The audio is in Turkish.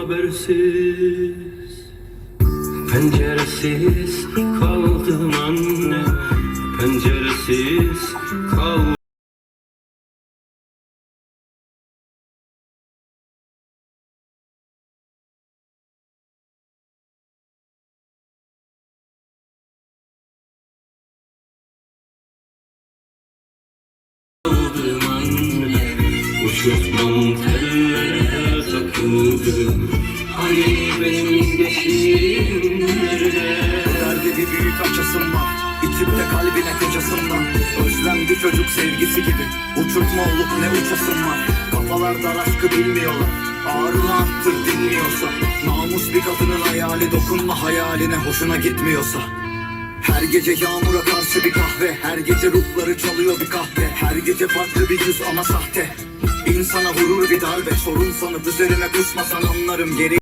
habersiz Penceresiz kaldım anne Penceresiz kaldım. Uçurtmam tellere takıldı Hani benim geçtiğim nerede Derdi bir büyük açısın var. İçimde kalbine kocasından Özlem bir çocuk sevgisi gibi. Uçurtma olup ne uçasın var? Kafalar aşkı bilmiyorlar. Ağrını arttır dinmiyorsa Namus bir kadının hayali Dokunma hayaline hoşuna gitmiyorsa. Her gece yağmura karşı bir kahve. Her gece ruhları çalıyor bir kahve. Her gece farklı bir yüz ama sahte İnsana vurur bir darbe Sorun sanıp üzerime kusmasan anlarım geri